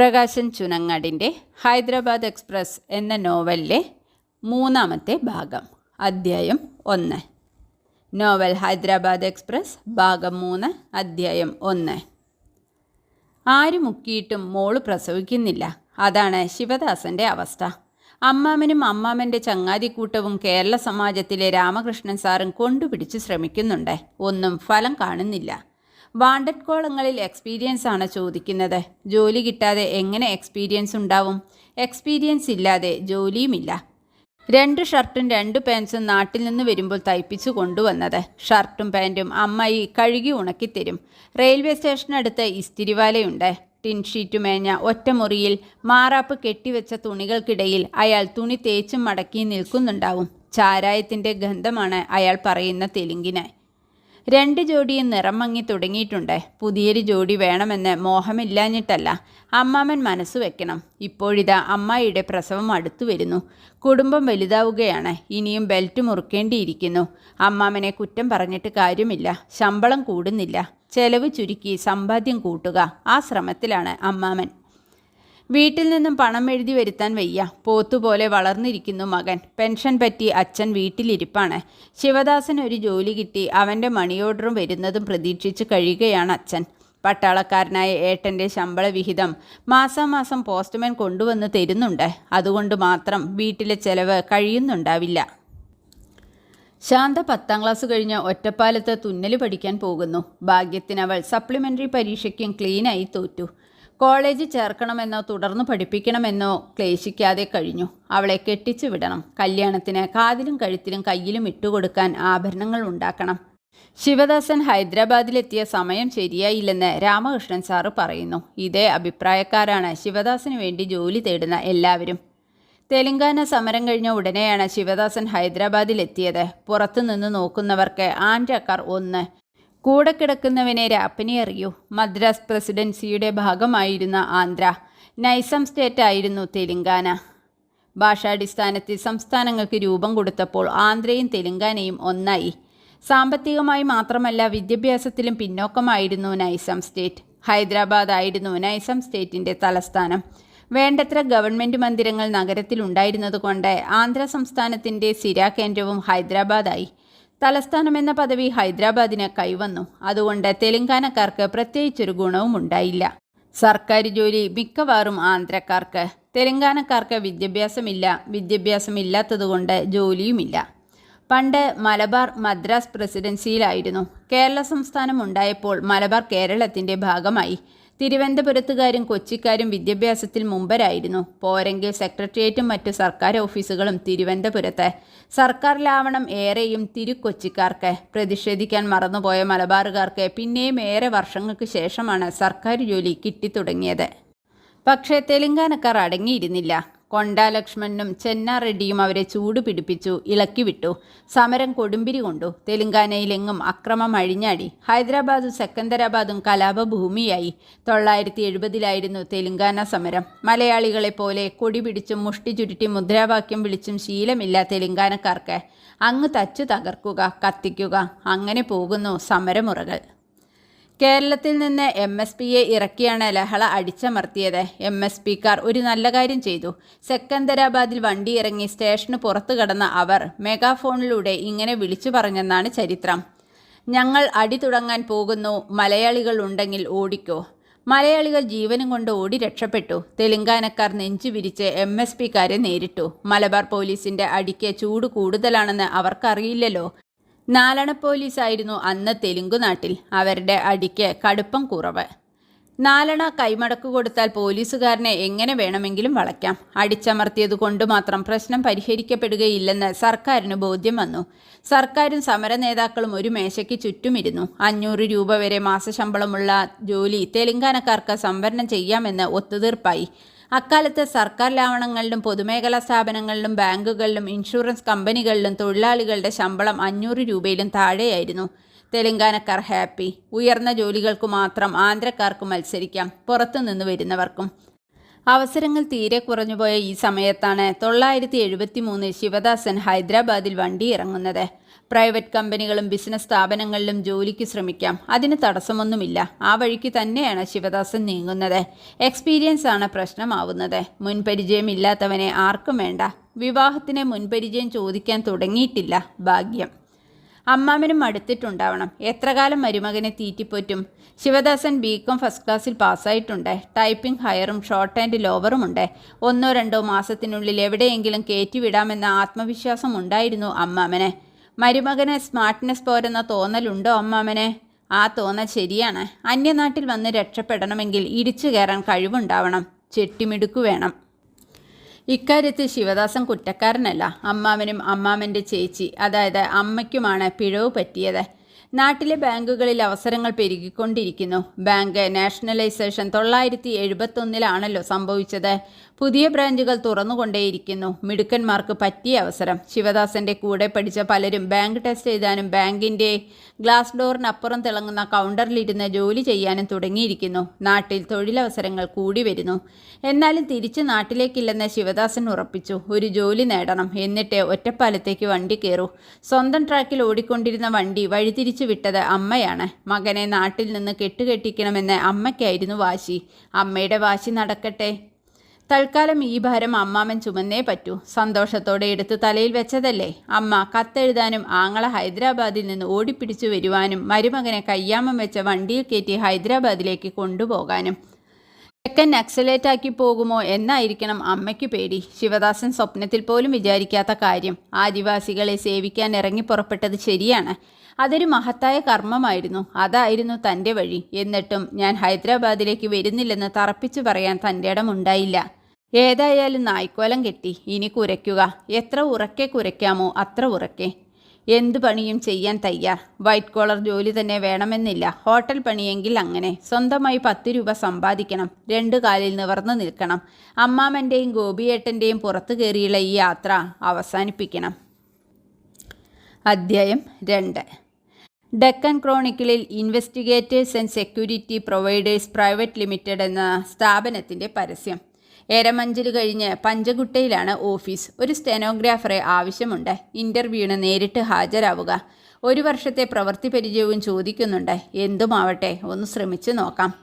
പ്രകാശൻ ചുനങ്ങാടിന്റെ ഹൈദരാബാദ് എക്സ്പ്രസ് എന്ന നോവലിലെ മൂന്നാമത്തെ ഭാഗം അദ്ധ്യായം ഒന്ന്. നോവൽ ഹൈദരാബാദ് എക്സ്പ്രസ് ഭാഗം മൂന്ന് അദ്ധ്യായം ഒന്ന്. ആര് മുക്കിയിട്ടും മോൾ പ്രസവിക്കുന്നില്ല. അതാണ് ശിവദാസന്റെ അവസ്ഥ. അമ്മാമനും അമ്മാമന്റെ ചങ്ങാതിക്കൂട്ടവും കേരള സമാജത്തിലെ രാമകൃഷ്ണൻ സാറും കൊണ്ടുപിടിച്ച് ശ്രമിക്കുന്നുണ്ട്. ഒന്നും ഫലം കാണുന്നില്ല. വാണ്ടഡ് കോളങ്ങളിൽ എക്സ്പീരിയൻസ് ആണ് ചോദിക്കുന്നത്. ജോലി കിട്ടാതെ എങ്ങനെ എക്സ്പീരിയൻസ് ഉണ്ടാവും? എക്സ്പീരിയൻസ് ഇല്ലാതെ ജോലിയുമില്ല. രണ്ട് ഷർട്ടും രണ്ട് പാൻസും നാട്ടിൽ നിന്ന് വരുമ്പോൾ തയ്പ്പിച്ചു കൊണ്ടുവന്നത്. ഷർട്ടും പാന്റും അമ്മായി കഴുകി ഉണക്കിത്തരും. റെയിൽവേ സ്റ്റേഷനടുത്ത് ഇസ്തിരിവാലയുണ്ട്. ടിൻഷീറ്റ് മേഞ്ഞ ഒറ്റമുറിയിൽ മാറാപ്പ് കെട്ടിവെച്ച തുണികൾക്കിടയിൽ അയാൾ തുണി തേച്ചും മടക്കി നിൽക്കുന്നുണ്ടാവും. ചാരായത്തിന്റെ ഗന്ധമാണ് അയാൾ പറയുന്ന തെലുങ്കിന്. രണ്ട് ജോഡിയും നിറം മങ്ങി തുടങ്ങിയിട്ടുണ്ട്. പുതിയൊരു ജോഡി വേണമെന്ന് മോഹമില്ലാഞ്ഞിട്ടല്ല. അമ്മാമൻ മനസ്സ് വെക്കണം. ഇപ്പോഴിതാ അമ്മായിയുടെ പ്രസവം അടുത്തു വരുന്നു. കുടുംബം വലുതാവുകയാണ്. ഇനിയും ബെൽറ്റ് മുറുക്കേണ്ടിയിരിക്കുന്നു. അമ്മാമനെ കുറ്റം പറഞ്ഞിട്ട് കാര്യമില്ല. ശമ്പളം കൂടുന്നില്ല. ചെലവ് ചുരുക്കി സമ്പാദ്യം കൂട്ടുക. ആ ശ്രമത്തിലാണ് അമ്മാമൻ. വീട്ടിൽ നിന്നും പണം എഴുതി വരുത്താൻ വയ്യ. പോത്തുപോലെ വളർന്നിരിക്കുന്നു മകൻ. പെൻഷൻ പറ്റി അച്ഛൻ വീട്ടിലിരിപ്പാണ്. ശിവദാസൻ ഒരു ജോലി കിട്ടി. അവന്റെ മണി ഓർഡറും വരുന്നതും പ്രതീക്ഷിച്ച് കഴിയുകയാണ് അച്ഛൻ. പട്ടാളക്കാരനായ ഏട്ടന്റെ ശമ്പള വിഹിതം മാസാമാസം പോസ്റ്റ്മാൻ കൊണ്ടുവന്ന് തരുന്നുണ്ട്. അതുകൊണ്ട് മാത്രം വീട്ടിലെ ചെലവ് കഴിയുന്നുണ്ടാവില്ല. ശാന്ത പത്താം ക്ലാസ് കഴിഞ്ഞ് ഒറ്റപ്പാലത്ത് തുന്നൽ പഠിക്കാൻ പോകുന്നു. ഭാഗ്യത്തിന് അവൾ സപ്ലിമെന്ററി പരീക്ഷയ്ക്കും ക്ലീനായി തോറ്റു. കോളേജിൽ ചേർക്കണമെന്നോ തുടർന്ന് പഠിപ്പിക്കണമെന്നോ ക്ലേശിക്കാതെ കഴിഞ്ഞു. അവളെ കെട്ടിച്ചു വിടണം. കല്യാണത്തിന് കാതിലും കഴുത്തിലും കയ്യിലും ഇട്ടുകൊടുക്കാൻ ആഭരണങ്ങൾ ഉണ്ടാക്കണം. ശിവദാസൻ ഹൈദരാബാദിലെത്തിയ സമയം ശരിയായില്ലെന്ന് രാമകൃഷ്ണൻ സാറ് പറയുന്നു. ഇതേ അഭിപ്രായക്കാരാണ് ശിവദാസിന് വേണ്ടി ജോലി തേടുന്ന എല്ലാവരും. തെലങ്കാന സമരം കഴിഞ്ഞ ഉടനെയാണ് ശിവദാസൻ ഹൈദരാബാദിലെത്തിയത്. പുറത്തുനിന്ന് നോക്കുന്നവർക്ക് ആൻഡ്രക്കാർ ഒന്ന് കൂടെ കിടക്കുന്നവനെ രാപ്പനി അറിയൂ. മദ്രാസ് പ്രസിഡൻസിയുടെ ഭാഗമായിരുന്ന ആന്ധ്ര. നൈസം സ്റ്റേറ്റ് ആയിരുന്നു തെലങ്കാന. ഭാഷാടിസ്ഥാനത്തിൽ സംസ്ഥാനങ്ങൾക്ക് രൂപം കൊടുത്തപ്പോൾ ആന്ധ്രയും തെലങ്കാനയും ഒന്നായി. സാമ്പത്തികമായി മാത്രമല്ല വിദ്യാഭ്യാസത്തിലും പിന്നോക്കമായിരുന്നു നൈസം സ്റ്റേറ്റ്. ഹൈദരാബാദ് ആയിരുന്നു നൈസം സ്റ്റേറ്റിന്റെ തലസ്ഥാനം. വേണ്ടത്ര ഗവൺമെന്റ് മന്ദിരങ്ങൾ നഗരത്തിലുണ്ടായിരുന്നതുകൊണ്ട് ആന്ധ്ര സംസ്ഥാനത്തിന്റെ സിരാ കേന്ദ്രവും ഹൈദരാബാദായി. തലസ്ഥാനം എന്ന പദവി ഹൈദരാബാദിന് കൈവന്നു. അതുകൊണ്ട് തെലങ്കാനക്കാർക്ക് പ്രത്യേകിച്ചൊരു ഗുണവും ഉണ്ടായില്ല. സർക്കാർ ജോലി മിക്കവാറും ആന്ധ്രക്കാർക്ക്. തെലങ്കാനക്കാർക്ക് വിദ്യാഭ്യാസമില്ല. വിദ്യാഭ്യാസമില്ലാത്തതുകൊണ്ട് ജോലിയുമില്ല. പണ്ട് മലബാർ മദ്രാസ് പ്രസിഡൻസിയിലായിരുന്നു. കേരള സംസ്ഥാനം ഉണ്ടായപ്പോൾ മലബാർ കേരളത്തിന്റെ ഭാഗമായി. തിരുവനന്തപുരത്തുകാരും കൊച്ചിക്കാരും വിദ്യാഭ്യാസത്തിൽ മുമ്പരായിരുന്നു. പോരെങ്കിൽ സെക്രട്ടേറിയറ്റും മറ്റു സർക്കാർ ഓഫീസുകളും തിരുവനന്തപുരത്ത്. സർക്കാരിലാവണം ഏറെയും തിരുക്കൊച്ചിക്കാർക്ക്. പ്രതിഷേധിക്കാൻ മറന്നുപോയ മലബാറുകാർക്ക് പിന്നെയും ഏറെ വർഷങ്ങൾക്ക് ശേഷമാണ് സർക്കാർ ജോലി കിട്ടിത്തുടങ്ങിയത്. പക്ഷേ തെലങ്കാനക്കാർ അടങ്ങിയിരുന്നില്ല. കൊണ്ടാ ലക്ഷ്മണനും ചെന്നാറെഡ്ഡിയും അവരെ ചൂടുപിടിപ്പിച്ചു ഇളക്കി വിട്ടു. സമരം കൊടുമ്പിരി കൊണ്ടു. തെലങ്കാനയിലെങ്ങും അക്രമം അഴിഞ്ഞാടി. ഹൈദരാബാദും സെക്കന്ദരാബാദും കലാപഭൂമിയായി. തൊള്ളായിരത്തി എഴുപതിലായിരുന്നു തെലങ്കാന സമരം. മലയാളികളെ പോലെ കൊടി പിടിച്ചും മുഷ്ടി ചുരുട്ടി മുദ്രാവാക്യം വിളിച്ചും ശീലമില്ല തെലങ്കാനക്കാർക്ക്. അങ്ങ് തച്ചു തകർക്കുക കത്തിക്കുക. അങ്ങനെ പോകുന്നു സമരമുറകൾ. കേരളത്തിൽ നിന്ന് എം എസ് പിയെ ഇറക്കിയാണ് ലഹള അടിച്ചമർത്തിയത്. എം എസ് പിക്കാർ ഒരു നല്ല കാര്യം ചെയ്തു. സെക്കന്ദരാബാദിൽ വണ്ടി ഇറങ്ങി സ്റ്റേഷന് പുറത്തു കടന്ന അവർ മെഗാഫോണിലൂടെ ഇങ്ങനെ വിളിച്ചു പറഞ്ഞെന്നാണ് ചരിത്രം. ഞങ്ങൾ അടി തുടങ്ങാൻ പോകുന്നു. മലയാളികൾ ഉണ്ടെങ്കിൽ ഓടിക്കോ. മലയാളികൾ ജീവനും കൊണ്ട് ഓടി രക്ഷപ്പെട്ടു. തെലങ്കാനക്കാർ നെഞ്ചു വിരിച്ച് എം എസ് പിക്കാരെ നേരിട്ടു. മലബാർ പോലീസിന്റെ അടിക്ക് ചൂട് കൂടുതലാണെന്ന് അവർക്കറിയില്ലല്ലോ. നാലണ പോലീസായിരുന്നു അന്ന് തെലുങ്ക് നാട്ടിൽ. അവരുടെ അടിക്ക് കടുപ്പം കുറവ്. നാലണ കൈമടക്ക് കൊടുത്താൽ പോലീസുകാരനെ എങ്ങനെ വേണമെങ്കിലും വളയ്ക്കാം. അടിച്ചമർത്തിയത് കൊണ്ട് മാത്രം പ്രശ്നം പരിഹരിക്കപ്പെടുകയില്ലെന്ന് സർക്കാരിന് ബോധ്യം വന്നു. സർക്കാരും സമര നേതാക്കളും ഒരു മേശയ്ക്ക് ചുറ്റുമിരുന്നു. അഞ്ഞൂറ് രൂപ വരെ മാസശമ്പളമുള്ള ജോലി തെലങ്കാനക്കാർക്ക് സംവരണം ചെയ്യാമെന്ന് ഒത്തുതീർപ്പായി. അക്കാലത്ത് സർക്കാർ ലാവണങ്ങളിലും പൊതുമേഖലാ സ്ഥാപനങ്ങളിലും ബാങ്കുകളിലും ഇൻഷുറൻസ് കമ്പനികളിലും തൊഴിലാളികളുടെ ശമ്പളം അഞ്ഞൂറ് രൂപയിലും താഴെയായിരുന്നു. തെലങ്കാനക്കാർ ഹാപ്പി. ഉയർന്ന ജോലികൾക്ക് മാത്രം ആന്ധ്രക്കാർക്ക് മത്സരിക്കാം. പുറത്തുനിന്ന് വരുന്നവർക്കും. അവസരങ്ങൾ തീരെ കുറഞ്ഞുപോയ ഈ സമയത്താണ് തൊള്ളായിരത്തി എഴുപത്തി മൂന്നിൽ ശിവദാസൻ ഹൈദരാബാദിൽ വണ്ടി ഇറങ്ങുന്നത്. പ്രൈവറ്റ് കമ്പനികളും ബിസിനസ് സ്ഥാപനങ്ങളിലും ജോലിക്ക് ശ്രമിക്കാം. അതിന് തടസ്സമൊന്നുമില്ല. ആ വഴിക്ക് തന്നെയാണ് ശിവദാസൻ നീങ്ങുന്നത്. എക്സ്പീരിയൻസ് ആണ് പ്രശ്നമാവുന്നത്. മുൻപരിചയമില്ലാത്തവനെ ആർക്കും വേണ്ട. വിവാഹത്തിന് മുൻപരിചയം ചോദിക്കാൻ തുടങ്ങിയിട്ടില്ല. ഭാഗ്യം. അമ്മാമനും അടുത്തിട്ടുണ്ടാവണം എത്രകാലം മരുമകനെ തീറ്റിപ്പോറ്റും? ശിവദാസൻ ബി കോം ഫസ്റ്റ് ക്ലാസ്സിൽ പാസ്സായിട്ടുണ്ട്. ടൈപ്പിംഗ് ഹയറും ഷോർട്ട് ആൻഡ് ലോവറും ഉണ്ട്. ഒന്നോ രണ്ടോ മാസത്തിനുള്ളിൽ എവിടെയെങ്കിലും കയറ്റിവിടാമെന്ന ആത്മവിശ്വാസം ഉണ്ടായിരുന്നു അമ്മാമനെ. മരുമകന് സ്മാർട്ട്നെസ് പോരെന്ന തോന്നലുണ്ടോ അമ്മാമനെ? ആ തോന്നൽ ശരിയാണ്. അന്യനാട്ടിൽ വന്ന് രക്ഷപ്പെടണമെങ്കിൽ ഇടിച്ചു കയറാൻ കഴിവുണ്ടാവണം. ചെട്ടിമിടുക്കു വേണം. ഇക്കാര്യത്തിൽ ശിവദാസൻ കുറ്റക്കാരനല്ല. അമ്മാവനും അമ്മാമന്റെ ചേച്ചി അതായത് അമ്മയ്ക്കുമാണ് പിഴവ് പറ്റിയത്. നാട്ടിലെ ബാങ്കുകളിൽ അവസരങ്ങൾ പെരുകിക്കൊണ്ടിരിക്കുന്നു. ബാങ്ക് നാഷണലൈസേഷൻ തൊള്ളായിരത്തി എഴുപത്തൊന്നിലാണല്ലോ സംഭവിച്ചത്. പുതിയ ബ്രാഞ്ചുകൾ തുറന്നുകൊണ്ടേയിരിക്കുന്നു. മിടുക്കന്മാർക്ക് പറ്റിയ അവസരം. ശിവദാസന്റെ കൂടെ പഠിച്ച പലരും ബാങ്ക് ടെസ്റ്റ് എഴുതാനും ബാങ്കിന്റെ ഗ്ലാസ് ഡോറിനപ്പുറം തിളങ്ങുന്ന കൗണ്ടറിലിരുന്ന് ജോലി ചെയ്യാനും തുടങ്ങിയിരിക്കുന്നു. നാട്ടിൽ തൊഴിലവസരങ്ങൾ കൂടി വരുന്നു. എന്നാലും തിരിച്ച് നാട്ടിലേക്കില്ലെന്ന് ശിവദാസൻ ഉറപ്പിച്ചു. ഒരു ജോലി നേടണം. എന്നിട്ട് ഒറ്റപ്പാലത്തേക്ക് വണ്ടി കയറൂ. സ്വന്തം ട്രാക്കിൽ ഓടിക്കൊണ്ടിരുന്ന വണ്ടി വഴിതിരിച്ചു വിട്ടത് അമ്മയാണ്. മകനെ നാട്ടിൽ നിന്ന് കെട്ടുകെട്ടിക്കണമെന്ന് അമ്മയ്ക്കായിരുന്നു വാശി. അമ്മയുടെ വാശി നടക്കട്ടെ. തൽക്കാലം ഈ ഭാരം അമ്മാമൻ ചുമന്നേ പറ്റൂ. സന്തോഷത്തോടെ എടുത്ത് തലയിൽ വെച്ചതല്ലേ? അമ്മ കത്തെഴുതാനും ആങ്ങളെ ഹൈദരാബാദിൽ നിന്ന് ഓടിപ്പിടിച്ചു വരുവാനും മരുമകനെ കയ്യാമം വെച്ച വണ്ടിയിൽ കയറ്റി ഹൈദരാബാദിലേക്ക് കൊണ്ടുപോകാനും. തെക്കൻ നക്സലേറ്റാക്കി പോകുമോ എന്നായിരിക്കണം അമ്മയ്ക്ക് പേടി. ശിവദാസൻ സ്വപ്നത്തിൽ പോലും വിചാരിക്കാത്ത കാര്യം. ആദിവാസികളെ സേവിക്കാൻ ഇറങ്ങി പുറപ്പെട്ടത് ശരിയാണ്. അതൊരു മഹത്തായ കർമ്മമായിരുന്നു. അതായിരുന്നു തന്റെ വഴി. എന്നിട്ടും ഞാൻ ഹൈദരാബാദിലേക്ക് വരുന്നില്ലെന്ന് തറപ്പിച്ചു പറയാൻ തന്റെ ഇടമുണ്ടായില്ല ഏതായാലും നായ്ക്കോലം കെട്ടി. ഇനി കുരയ്ക്കുക. എത്ര ഉറക്കെ കുരയ്ക്കാമോ അത്ര ഉറക്കെ. എന്തു പണിയും ചെയ്യാൻ തയ്യാർ. വൈറ്റ് കോളർ ജോലി തന്നെ വേണമെന്നില്ല. ഹോട്ടൽ പണിയെങ്കിൽ അങ്ങനെ. സ്വന്തമായി പത്ത് രൂപ സമ്പാദിക്കണം. രണ്ടു കാലിൽ നിവർന്നു നിൽക്കണം. അമ്മാമന്റെയും ഗോപിയേട്ടന്റെയും പുറത്തു കയറിയുള്ള ഈ യാത്ര അവസാനിപ്പിക്കണം. അദ്ധ്യായം രണ്ട്. Deccan ക്രോണിക്കിളിൽ investigators and security providers private limited എന്ന സ്ഥാപനത്തിന്റെ പരസ്യം. എരമഞ്ചൽ കഴിഞ്ഞ് പഞ്ചകുട്ടയിലാണ് ഓഫീസ്. ഒരു സ്റ്റെനോഗ്രാഫറെ ആവശ്യമുണ്ട്. ഇന്റർവ്യൂവിന് നേരിട്ട് ഹാജരാവുക. ഒരു വർഷത്തെ പ്രവൃത്തി പരിചയവും ചോദിക്കുന്നുണ്ട്. എന്തുമാവട്ടെ ഒന്ന് ശ്രമിച്ചു നോക്കാം.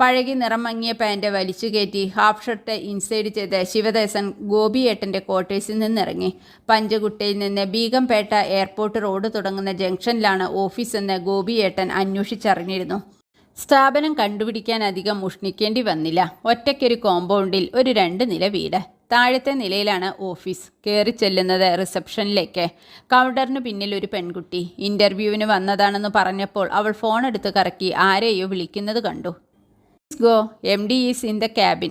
പഴകി നിറം മങ്ങിയ പാന്റ് വലിച്ചു കയറ്റി ഹാഫ് ഷർട്ട് ഇൻസൈഡ് ചെയ്ത് ശിവദേശൻ ഗോപിയേട്ടന്റെ ക്വാർട്ടേഴ്സിൽ നിന്നിറങ്ങി. പഞ്ചകുട്ടയിൽ നിന്ന് ബീഗംപേട്ട എയർപോർട്ട് റോഡ് തുടങ്ങുന്ന ജംഗ്ഷനിലാണ് ഓഫീസെന്ന് ഗോപിയേട്ടൻ അന്വേഷിച്ചറിഞ്ഞിരുന്നു. സ്ഥാപനം കണ്ടുപിടിക്കാൻ അധികം ഉഷ്ണിക്കേണ്ടി വന്നില്ല. ഒറ്റയ്ക്കൊരു കോമ്പൗണ്ടിൽ ഒരു രണ്ട് നില വീട്. താഴത്തെ നിലയിലാണ് ഓഫീസ്. കയറി ചെല്ലുന്നത് റിസപ്ഷനിലേക്ക്. കൗണ്ടറിന് പിന്നിൽ ഒരു പെൺകുട്ടി. ഇന്റർവ്യൂവിന് വന്നതാണെന്ന് പറഞ്ഞപ്പോൾ അവൾ ഫോൺ എടുത്ത് കറക്കി ആരെയോ വിളിക്കുന്നത് കണ്ടു. Go M D is in the cabin.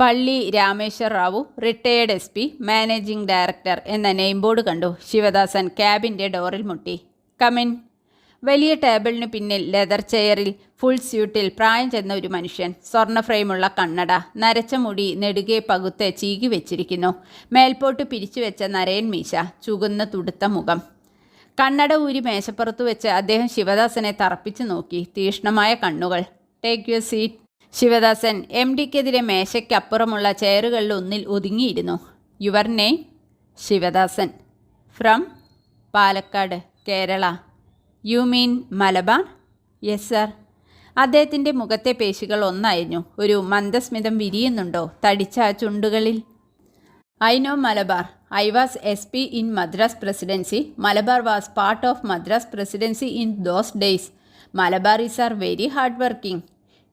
Palli Rameshwar Rao retired S P managing director എന്ന നെയിം ബോർഡ് കണ്ടു. ശിവദാസൻ ക്യാബിന്റെ ഡോറിൽ മുട്ടി. കമിൻ വലിയ ടേബിളിന് പിന്നിൽ ലെതർ ചെയറിൽ ഫുൾ സ്യൂട്ടിൽ പ്രായം ചെന്ന ഒരു മനുഷ്യൻ സ്വർണ ഫ്രെയിമുള്ള കണ്ണട നരച്ച മുടി നെടുകെ പകുത്ത് ചീകി വെച്ചിരിക്കുന്നു. മേൽപോട്ട് പിരിച്ചു വെച്ച നരയൻ മീശ ചുകുന്ന തുടുത്ത മുഖം. കണ്ണട ഊരി മേശപ്പുറത്ത് വെച്ച് അദ്ദേഹം ശിവദാസനെ തറപ്പിച്ചു നോക്കി. തീഷ്ണമായ കണ്ണുകൾ. Take you seat Sivadasan M ഡിക്കെതിരെ മേശയ്ക്കപ്പുറമുള്ള ചെയറുകളിൽ ഒന്നിൽ ഒതുങ്ങിയിരുന്നു. Your name Sivadasan. From Palakkad Kerala. You mean Malabar? Yes sir അദ്ദേഹത്തിന്റെ മുഖത്തെ പേശികൾ ഒന്നായിരുന്നു. ഒരു മന്ദസ്മിതം വിരിയുന്നുണ്ടോ? തടിച്ച ആ ചുണ്ടുകളിൽ. I know Malabar. I was S P in Madras presidency. Malabar was part of Madras presidency in those days Malabar is are very hard working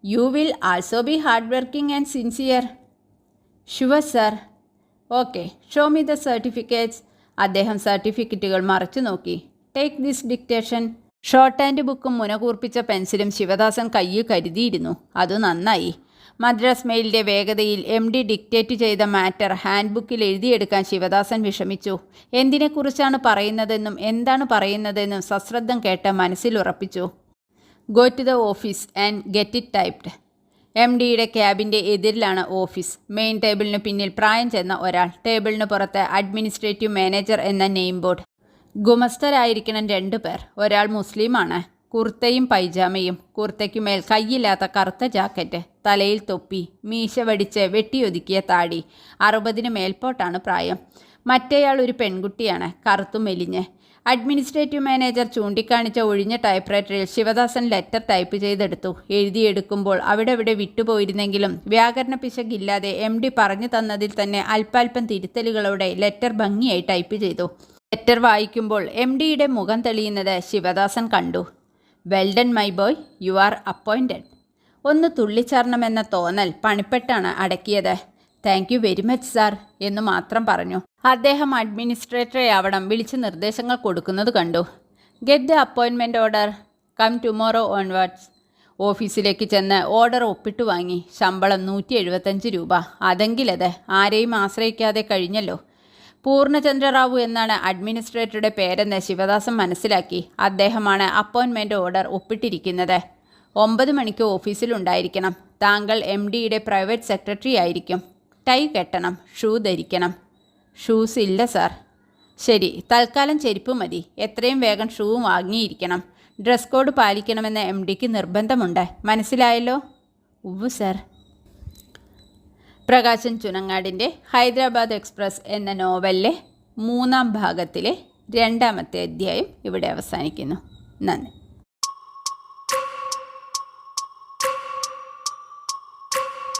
you will also be hard working and sincere sure sir okay show me the certificates അദ്ദേഹം സർട്ടിഫിക്കറ്റുകൾ മറച്ചു നോക്കി. Take this dictation shorthand ബുക്കും മുനകൂർപ്പിച്ച പെൻസിലും ശിവദാസൻ കയ്യിൽ കരുതിയിരുന്നു. അത് നന്നായി. മദ്രാസ് മെയിലിന്റെ വേഗതയിൽ എം ഡി ഡിക്റ്റേറ്റ് ചെയ്ത മാറ്റർ ഹാൻഡ് ബുക്കിൽ എഴുതിയെടുക്കാൻ ശിവദാസൻ വിഷമിച്ചു. എന്തിനെക്കുറിച്ചാണ് പറയുന്നതെന്നും എന്താണ് പറയുന്നതെന്നും സശ്രദ്ധം കേട്ട മനസ്സിൽ ഉറപ്പിച്ചു. Go to the office and get it typed M ഡിയുടെ ക്യാബിന്റെ എതിരിലാണ് ഓഫീസ്. മെയിൻ ടേബിളിന് പിന്നിൽ പ്രായം ചെന്ന ഒരാൾ. ടേബിളിന് പുറത്ത് അഡ്മിനിസ്ട്രേറ്റീവ് മാനേജർ എന്ന നെയിം ബോർഡ്. ഗുമസ്തരായിരിക്കണം രണ്ടു പേർ. ഒരാൾ മുസ്ലിമാണ്. കുർത്തയും പൈജാമയും. കുർത്തയ്ക്കുമേൽ കയ്യില്ലാത്ത കറുത്ത ജാക്കറ്റ് തലയിൽ തൊപ്പി മീശ വടിച്ച് വെട്ടിയൊതുക്കിയ താടി അറുപതിന് മേൽപോട്ടാണ് പ്രായം. മറ്റേയാൾ ഒരു പെൺകുട്ടിയാണ് കറുത്തു മെലിഞ്ഞ്. അഡ്മിനിസ്ട്രേറ്റീവ് മാനേജർ ചൂണ്ടിക്കാണിച്ച ഒഴിഞ്ഞ ടൈപ്പ്റൈറ്ററിൽ ശിവദാസൻ ലെറ്റർ ടൈപ്പ് ചെയ്തെടുത്തു. എഴുതിയെടുക്കുമ്പോൾ അവിടെ ഇവിടെ വിട്ടുപോയിരുന്നെങ്കിലും വ്യാകരണ പിശകില്ലാതെ എം ഡി പറഞ്ഞു തന്നതിൽ തന്നെ അല്പാൽപ്പം തിരുത്തലുകളോടെ ലെറ്റർ ഭംഗിയായി ടൈപ്പ് ചെയ്തു. ലെറ്റർ വായിക്കുമ്പോൾ എം ഡിയുടെ മുഖം തെളിയുന്നത് ശിവദാസൻ കണ്ടു. Well done my boy you are appointed ഒന്ന് തുള്ളിച്ചാർണമെന്ന തോന്നൽ പണിപ്പെട്ടാണ് അടക്കിയത്. Thank you very much sir എന്നു മാത്രം പറഞ്ഞു. അദ്ദേഹം അഡ്മിനിസ്ട്രേറ്ററെ ആവണം വിളിച്ച് നിർദ്ദേശങ്ങൾ കൊടുക്കുന്നത് കണ്ടു. ഗെറ്റ് ദ അപ്പോയിൻമെന്റ് ഓർഡർ കം ടുമോറോ ഓൺവേർഡ്സ് ഓഫീസിലേക്ക് ചെന്ന് ഓർഡർ ഒപ്പിട്ട് വാങ്ങി. ശമ്പളം നൂറ്റി എഴുപത്തഞ്ച് രൂപ. അതെങ്കിലത്. ആരെയും ആശ്രയിക്കാതെ കഴിഞ്ഞല്ലോ. പൂർണചന്ദ്ര റാവു എന്നാണ് അഡ്മിനിസ്ട്രേറ്ററുടെ പേരെന്ന് ശിവദാസൻ മനസ്സിലാക്കി അദ്ദേഹമാണ് അപ്പോയിൻമെന്റ് ഓർഡർ ഒപ്പിട്ടിരിക്കുന്നത്. ഒമ്പത് മണിക്ക് ഓഫീസിലുണ്ടായിരിക്കണം. താങ്കൾ എം ഡിയുടെ പ്രൈവറ്റ് സെക്രട്ടറി ആയിരിക്കും. ടൈ കെട്ടണം. ഷൂ ധരിക്കണം. ഷൂസ് ഇല്ല സാർ. ശരി തൽക്കാലം ചെരുപ്പ് മതി. എത്രയും വേഗം ഷൂ വാങ്ങിയിരിക്കണം. ഡ്രസ് കോഡ് പാലിക്കണമെന്ന് എം ഡിക്ക് നിർബന്ധമുണ്ട്. മനസ്സിലായല്ലോ? ഉവ്വ് സാർ. പ്രകാശൻ ചുനങ്ങാടിന്റെ ഹൈദരാബാദ് എക്സ്പ്രസ് എന്ന നോവലിലെ മൂന്നാം ഭാഗത്തിലെ രണ്ടാമത്തെ അധ്യായം ഇവിടെ അവസാനിക്കുന്നു. നന്ദി.